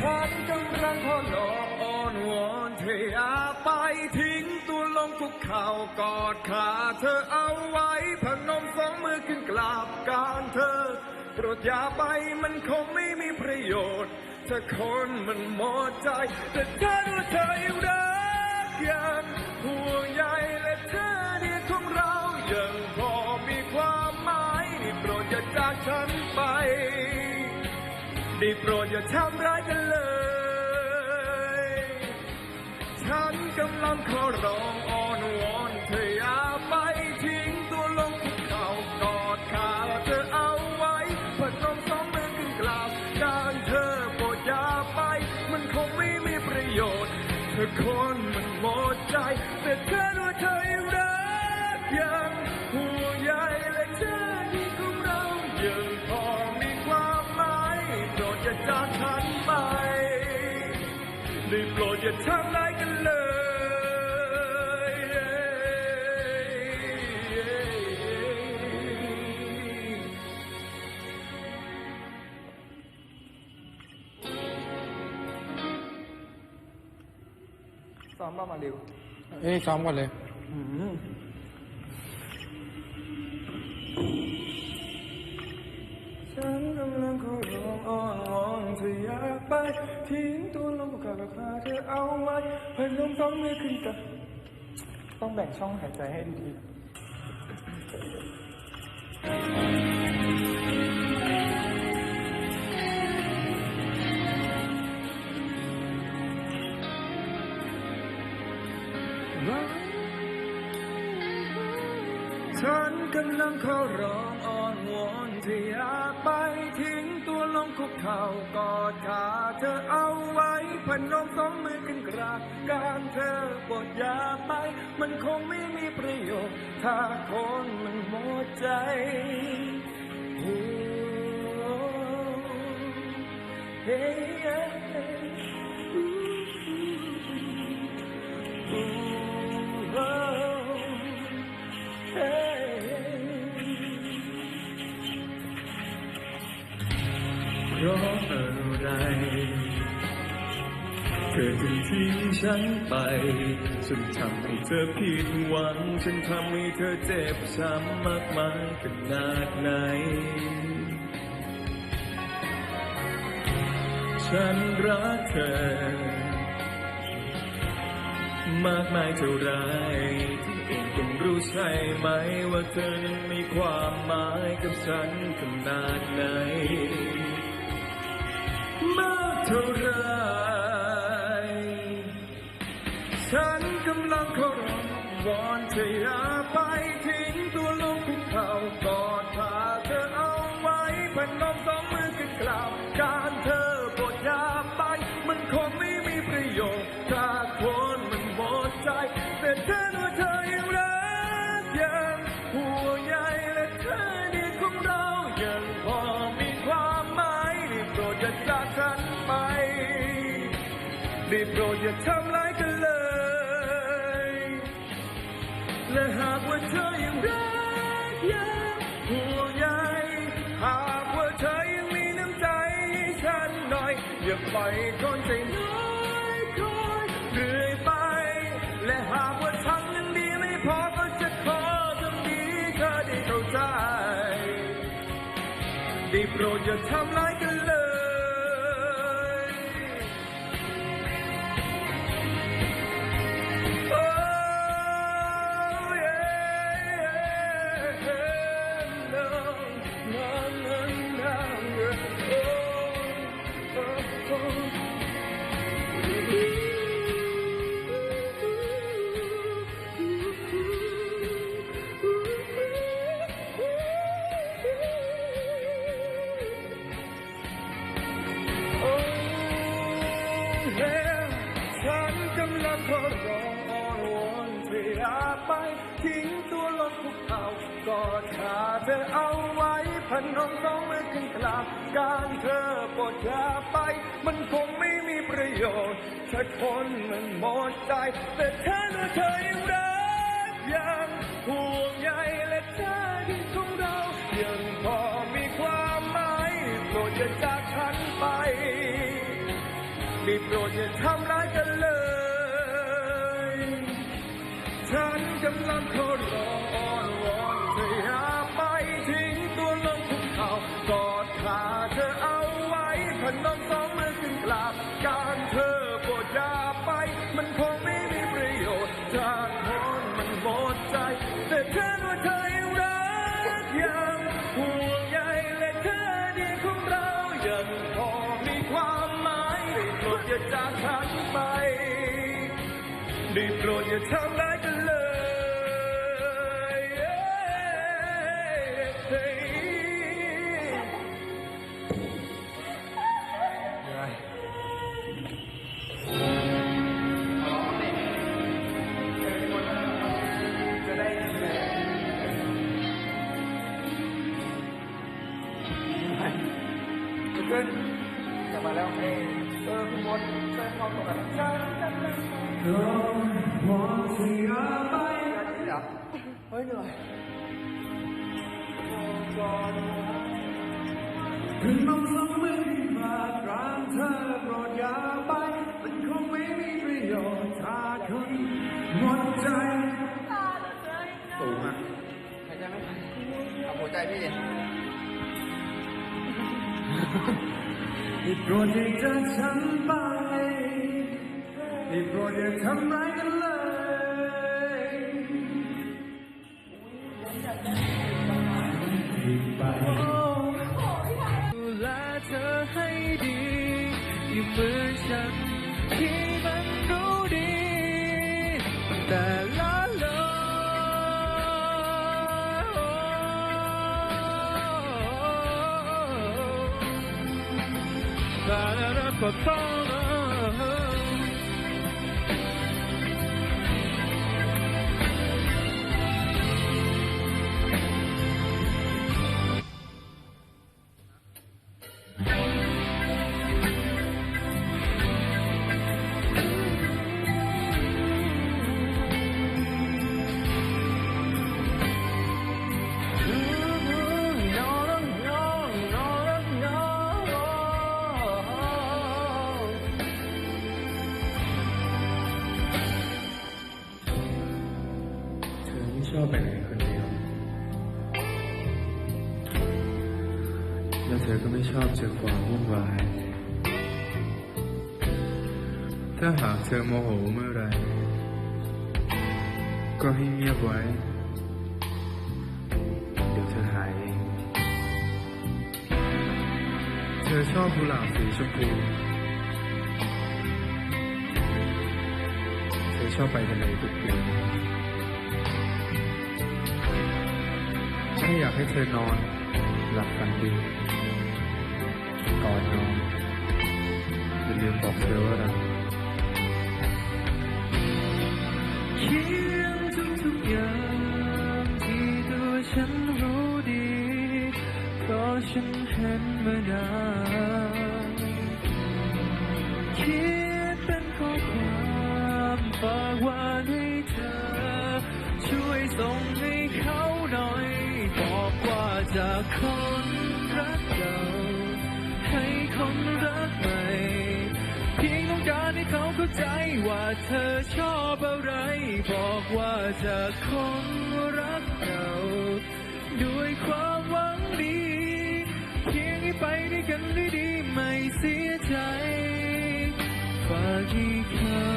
ฉันกำลังขอหลอกอ้อนวอนเธออย่าไปทิ้งตัวลงคุกเข่ากอดขาเธอเอาไว้พนมสองมือขึ้นกราบกานเธอโปรดอย่าไปมันคงไม่มีประโยชน์ถ้าคนมันหมดใจ แต่ถ้ารู้เธอยังรักยังห่วงใยและเธอเดียของเรายังพอมีความหมายโปรดอย่าจากฉันไป ได้โปรดอย่าทำร้ายกันเลย ฉันกำลังขอร้อง ได้โปรดอย่าทำร้ายกั ไป ทิ้งตัวลงกับพาเธอเอาไว้พนมสองมือขึ้นกับต้องแบ่งช่องหายใจให้ดีๆ ฉันกำลังขอร้องอ้อนวอนเธออย่าไปทิ้งตัวลงคุกเข่ากอดขาเธอเอาไว้พนมสองมือขึ้นกราบการเธอปรดยาไป มันคงไม่มีประโยชน์ถ้าคนมันหมดใจโอ้เฮ้เราะอะไร เธอจึงทิ้งฉันไป ฉันทำให้เธอผิดหวัง ฉันทำให้เธอเจ็บช้ำมากมายขนาดไหน ฉันรักเธอ มากมายเท่าไรเธอเองรู้ใช่ไหม ว่าเธอนั้นมีความหมายกับฉันขนาดไหน มากเท่าไรฉันกำลังขอร้องวอนเธออย่าไปที่ ได้โปรดอย่าทำร้ายกันเลย และหากว่าเธอยังรักยังห่วงใยหากว่าเธอยังมีน้ำใจให้ฉันหน่อย อย่าปล่อยคนใจน้อยคอยเรื่อยไป และหากว่าทำยังดีไม่พอก็จะขอทำดีเธอได้เข้าใจ ได้โปรดอย่าทำร้ายากาบการเธอปรดอย่าไป มันคงไม่มีประโยชน์ถ้าคนมันหมดใจแต่เธอเธอยังรักยังห่วงใยและเธอ ได้โปรดอย่าทำร้ายกันเลยเฮ้ยจะได้ขึ้นกลับมาแล้วเออคุณมดช่วยเข้าตรงนั้นใช่ใช่ใช่ เฮ้ยเหนื่อยถึงน้องสมือมากรานเธอโปรดอย่าไป มันคงไม่มีประโยชน์ถ้าคุณหมดใจสูงอะหายใจไม่ทันเอาหัวใจพี่ดิได้โปรดอย่าจากฉันไป ได้โปรดอย่าทำร้ายกันเลยดูแลเธอให้ดีอยู่เหมือนฉันที่มันรู้ดี แต่ละเลยแต่ละก็ต้อง แล้วเธอก็ไม่ชอบเจอความวุ่นวาย ถ้าหากเธอโมโหเมื่อไร ก็ให้เงียบไว้ เดี๋ยวเธอหายเอง เธอชอบกุหลาบสีชมพู เธอชอบไปทะเลทุกปีถ้าอยากให้เธอนอนหลับฝันดี ก่อนนอนอย่าลืมบอกเธอว่าเขียนทุกๆอย่างที่ตัวฉันรู้ดีเพราะฉันเห็นมานานเขียนเป็นข้อความฝากไว้ให้เธอ ช่วยส่งให้เขาหน่อย บอกว่าจากคนรั ใจว่าเธอชอบอะไร บอกว่าจากคนรักเก่าด้วยความหวังดี เพียงให้ไปด้วยกันด้ดีไม่เสียใจ ฝากให้เขา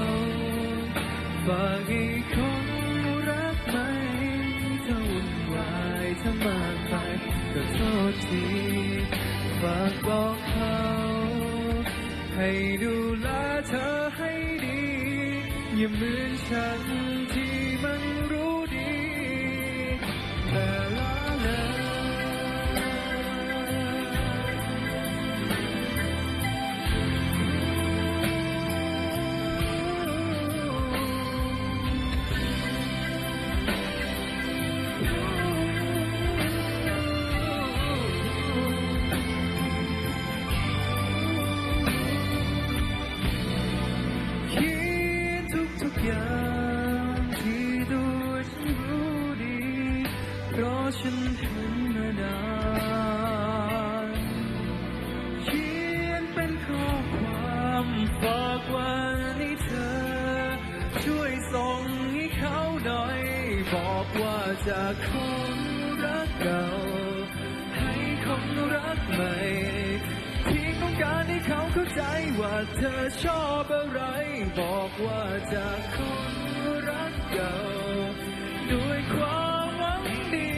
ฝากให้คนรักไหมถ้าวุ่นวายถ้ามากไปก็โทษทีฝากบอกเขาให้ดู อย่าเหมือนฉันที่มัน จากคนรักเก่า ให้คนรักใหม่เพียงต้องการให้เขาเข้าใจว่าเธอชอบอะไร บอกว่าจากคนรักเก่า ด้วยความหวังดี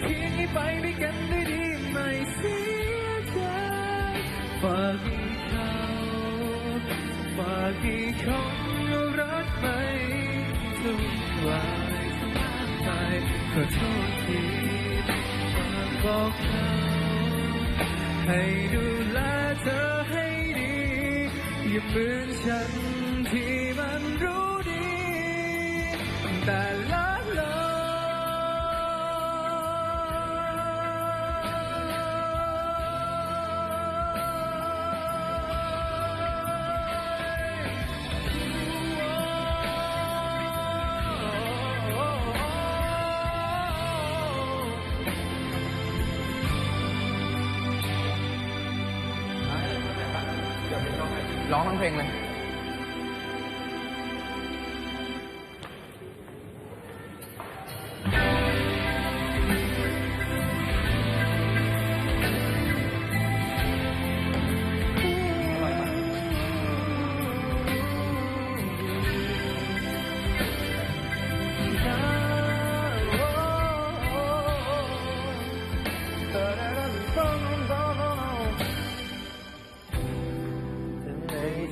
เพียงให้ไปด้วยกันได้ดีไม่เสียใจฝากให้เขาฝากให้เขารักไปทุ ขอโทษทีฝากบอกเขาให้ดูแลเธอให้ดี อย่าเหมือนฉันที่มันรู้ดี แต่ละ ร้องทั้งเพลงเลย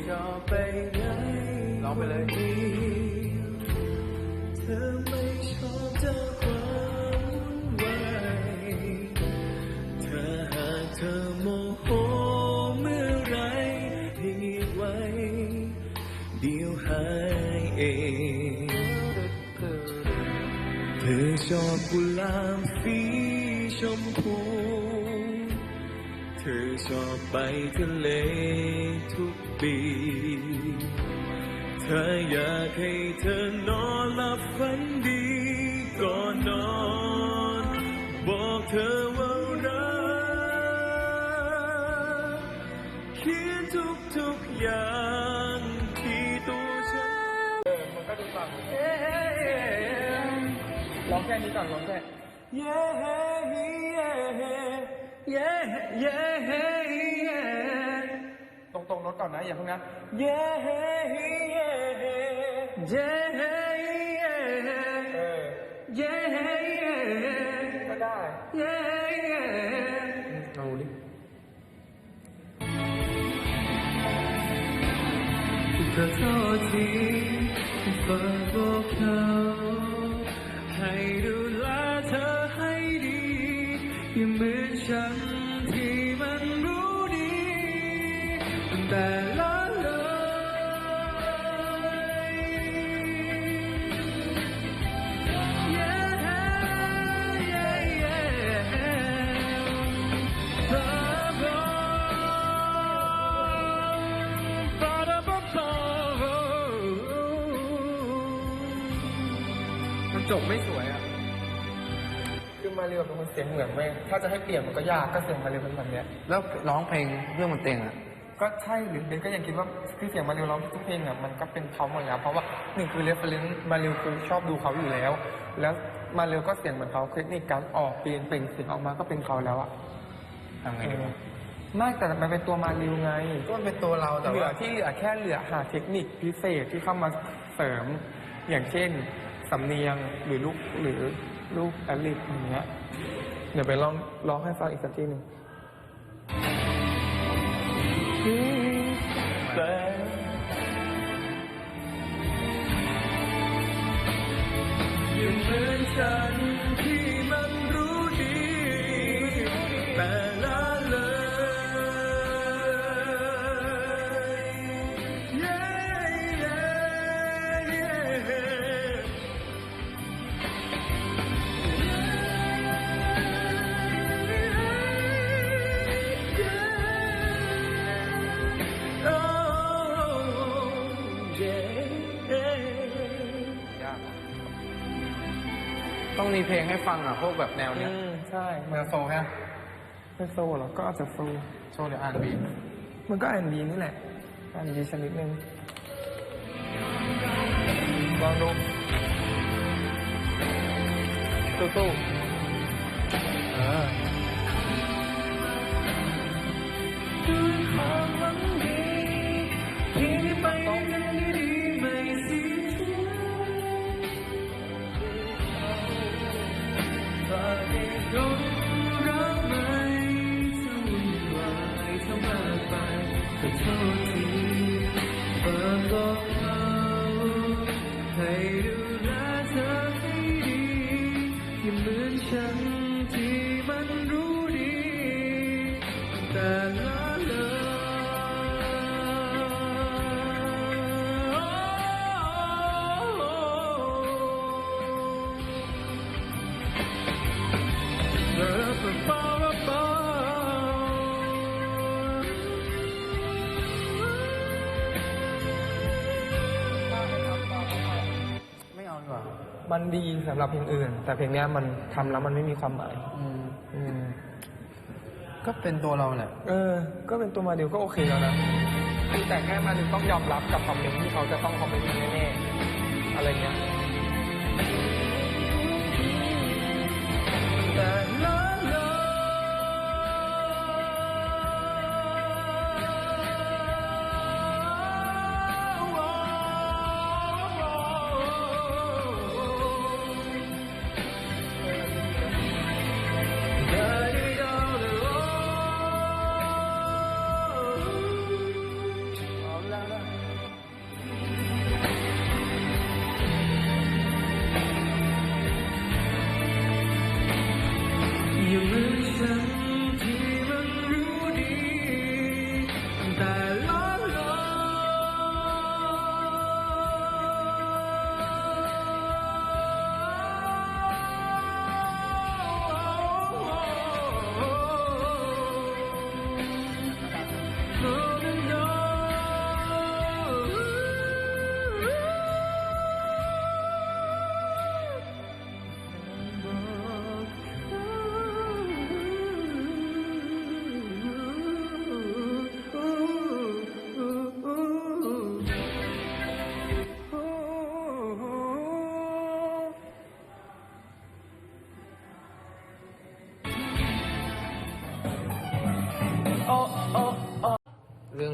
ไม่ชอบไปไหนร้องไปเลยเธอไม่ชอบเจอความวุ่นวายถ้าหากเธอโมโหเมื่อไรให้เงียบไว้ เดี๋ยวหายเองเธอชอบกุหลาบสีชมพูเธอชอบไปทะเลทุก ปีเธออยากให้เธอนอนหลับฝันดีก่อนนอน บอกเธอว่ารักเขียนทุกทุกๆอย่างที่ตัวฉันมันก็ดูฟังร้องแค่นี้ก่อนร้องแค่ Yeah, yeah, yeah, yeah, yeah. ตรงตรงๆรถก่อนนะอย่าเพิ่งนะ Yeah, yeah, yeah, เออ yeah, ก็ได้ yeah, yeah. เอาดิขอโทษทีฝากบอก จบไม่สวยอะคือมาเร็วเป็นคนเสียงเหมือนเว้ยถ้าจะให้เปลี่ยนมันก็ยากก็เสียงมาเร็วเป็นแบบเนี้ย แล้วร้องเพลงเรื่องมันเต็งอะ ก็ใช่หรือเบนก็ยังคิดว่าคือเสียงมาเร็วร้องทุกเพลงอะมันก็เป็นเขาหมดแล้วเพราะว่าหนึ่งคือเรฟเฟรนซ์มาเร็วคือชอบดูเขาอยู่แล้ว แล้วมาเร็วก็เสียงเหมือนเขาเทคนิคการออกเปลี่ยนเปล่งเสียงออกมาก็เป็นเขาแล้วอะทำไงดีวะไม่แต่มันเป็นตัวมาเร็วไง ก็มันเป็นตัวเราแต่เหลือว่าที่เหลือแค่เหลือหาเทคนิคพิเศษที่เข้ามาเสริมอย่างเช่น สำเนียงหรือลูกหรือลูกแอลิปอย่างเงี้ยเดี๋ยวไปลองร้องให้ฟังอีกสักทีหนึ่งยังเหมือนฉัน ต้องมีเพลงให้ฟังอะ พวกแบบแนวเนี้ยอืมใช่เมลโซฮะไม่โซเหรอ ก็อาจจะโซโชว์เดี๋ยวอ่านบีมันก็อ่านดีนี่แหละอ่านดีชนิดนึงลองดูสู้ๆเออด้วยความหวัง มันดีสำหรับเพลงอื่น แต่เพลงเนี้ยมันทำแล้วมันไม่มีความหมาย อืมอืม ก็เป็นตัวเราแหละ เออ ก็เป็นตัวมาดิวก็โอเคแล้วนะคือแต่แค่มาดิวต้องยอมรับกับคอมเมนต์ที่เขาจะต้องคอมเมนต์อย่างแน่ๆอะไรเงี้ย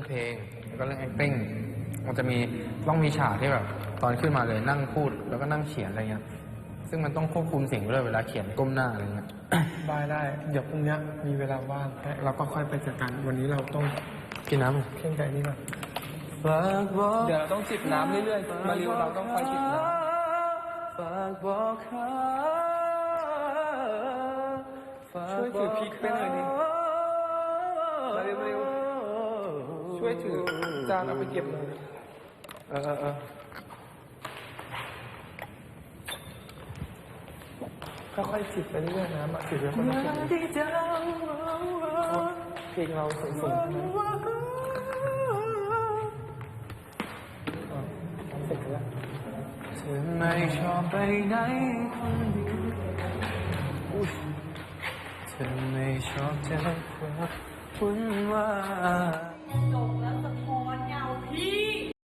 เรื่องเพลง แล้วก็เรื่อง acting มันจะมีต้องมีฉากที่แบบตอนขึ้นมาเลยนั่งพูดแล้วก็นั่งเขียนอะไรเงี้ย ซึ่งมันต้องควบคุมเสียงด้วยเวลาเขียนก้มหน้าอะไรเงี้ย ได้ได้ เดี๋ยวพรุ่งเนี้ยมีเวลาว่างเราก็ค่อยไปจัดการวันนี้เราต้องกินน้เข่งใจนี่ก่อนฝากบอกเดี๋ยวเราต้องจิบน้ำเรื่อยๆ มาริวเราต้องคอยจิบน้ฝากบอกเขาฝากช่วยถือพริกไปหน่อยดิ ช่วยถือจานเอาไปเก็บหน่อยเออเออเออค่อยๆจิบไปเรื่อยๆน้ำอะจิบไปคนละคนเพลงเราสูงๆทั้งนั้นอะเสร็จแล้วเธอไม่ชอบไปไหนคนเดียวอุ๊ยเธอไม่ชอบเจอความวุ่นวาย